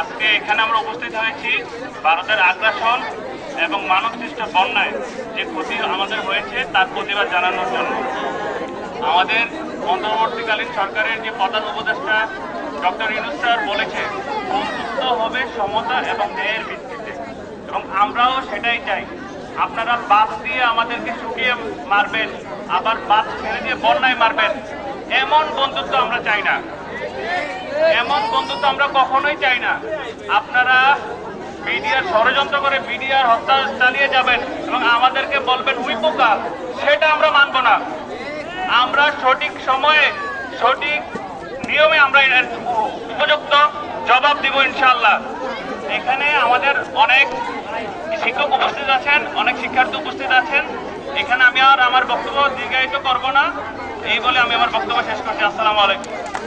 আজকে এখানে আমরা উপস্থিত হয়েছি ভারতের আগ্রাসন এবং মানব সৃষ্ট বন্যায় যে ক্ষতি আমাদের হয়েছে তার প্রতিবাদ জানানোর জন্য। আমাদের অন্তর্বর্তীকালীন সরকারের যে প্রধান উপদেষ্টা ডক্টর ইনুস স্যার বলেছে বন্ধুত্ব হবে সমতা এবং ন্যায়ের ভিত্তিতে। এবং আমরাও সেটাই চাই। আপনারা বাদ দিয়ে আমাদেরকে শুকিয়ে মারবেন, আবার বাদ ছেড়ে দিয়ে বন্যায় মারবেন। এমন বন্ধুত্ব আমরা চাই না। এমন বন্ধুত্ব আমরা কখনোই চাই না। আপনারা মিডিয়ার ষড়যন্ত্র করে মিডিয়ার হত্যা চালিয়ে যাবেন এবং আমাদেরকে বলবেন, উই পোকা, সেটা আমরা মানব না। আমরা সঠিক সময়ে, সঠিক নিয়মে আমরা উপযুক্ত জবাব দিব ইনশাল্লাহ এখানে আমাদের অনেক শিক্ষক উপস্থিত আছেন, অনেক শিক্ষার্থী উপস্থিত আছেন। আমার বক্তব্য দীর্ঘায়িত করব না। এই বলে আমি আমার বক্তব্য শেষ করছি। আসসালামু আলাইকুম।